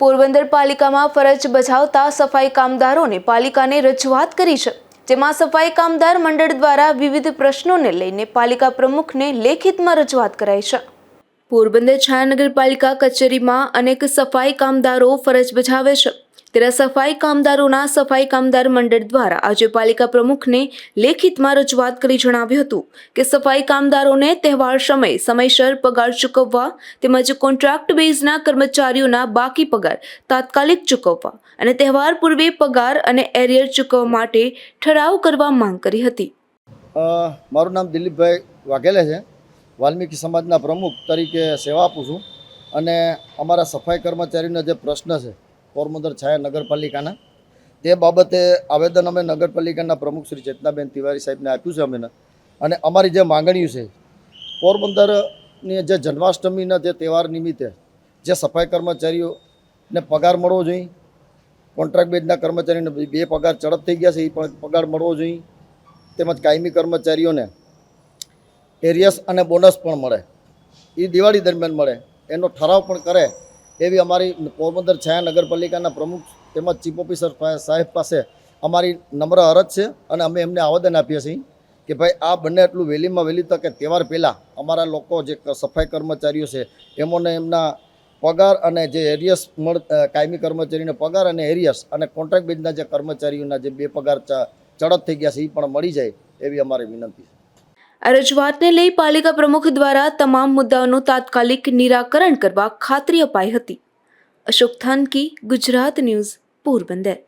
પોરબંદર પાલિકામાં ફરજ બજાવતા સફાઈ કામદારોને પાલિકાને રજૂઆત કરી છે. જેમાં સફાઈ કામદાર મંડળ દ્વારા વિવિધ પ્રશ્નોને લઈને પાલિકા પ્રમુખને લેખિતમાં રજૂઆત કરાઈ છે. પોરબંદર છાયા નગરપાલિકા કચેરીમાં અનેક સફાઈ કામદારો ફરજ બજાવે છે. ત્યારે સફાઈ કામદારોના સફાઈ કામદાર મંડળ દ્વારા આજે પાલિકા પ્રમુખને લેખિતમાં રજૂઆત કરી જણાવ્યું હતું કે સફાઈ કામદારોને તહેવાર સમયે સમયસર પગાર ચૂકવવા તેમજ કોન્ટ્રાક્ટ બેઝના કર્મચારીઓના બાકી પગાર તાત્કાલિક ચૂકવવા અને તહેવાર પૂર્વે પગાર અને એરિયર ચૂકવવા માટે ઠરાવ કરવા માંગ કરી હતી. મારું નામ દિલીપભાઈ વાઘેલે છે. વાલ્મીકી સમાજના પ્રમુખ તરીકે સેવા આપું છું અને અમારા સફાઈ કર્મચારીનો જે પ્રશ્ન છે પોરબંદર છાયા નગરપાલિકાના. તે બાબતે આવેદન અમે નગરપાલિકાના પ્રમુખ શ્રી ચેતનાબેન તિવારી સાહેબને આપ્યું છે અમે અને અમારી જે માંગણીઓ છે, પોરબંદરની જે જન્માષ્ટમીના જે તહેવાર નિમિત્તે જે સફાઈ કર્મચારીઓને પગાર મળવો જોઈએ, કોન્ટ્રાક્ટ બેઝના કર્મચારીઓને બે પગાર ચડત થઈ ગયા છે, એ પણ પગાર મળવો જોઈએ. તેમજ કાયમી કર્મચારીઓને એરિયસ અને બોનસ પણ મળે. એ દિવાળી દરમિયાન મળે. એનો ઠરાવ પણ કરે. એવી અમારી પોરબંદર છાયા નગરપાલિકાના પ્રમુખ તેમજ ચીફ ઓફિસર સાહેબ પાસે અમારી નમ્ર અરજ છે અને અમે એમને આવેદન આપીએ છીએ કે ભાઈ, આ બંને એટલું વહેલીમાં વહેલી તકે તહેવાર પહેલાં અમારા લોકો જે સફાઈ કર્મચારીઓ છે, એમોને એમના પગાર અને જે એરિયસ મળ કાયમી કર્મચારીને પગાર અને એરિયસ અને કોન્ટ્રાક્ટ બેઝના જે કર્મચારીઓના જે બે પગાર ચડત થઈ ગયા છે એ પણ મળી જાય એવી અમારી વિનંતી છે. આ રજૂઆતને લઈ પાલિકા પ્રમુખ દ્વારા તમામ મુદ્દાઓનું તાત્કાલિક નિરાકરણ કરવા ખાતરી અપાઈ હતી. અશોક થાનકી, ગુજરાત ન્યૂઝ, પોરબંદર.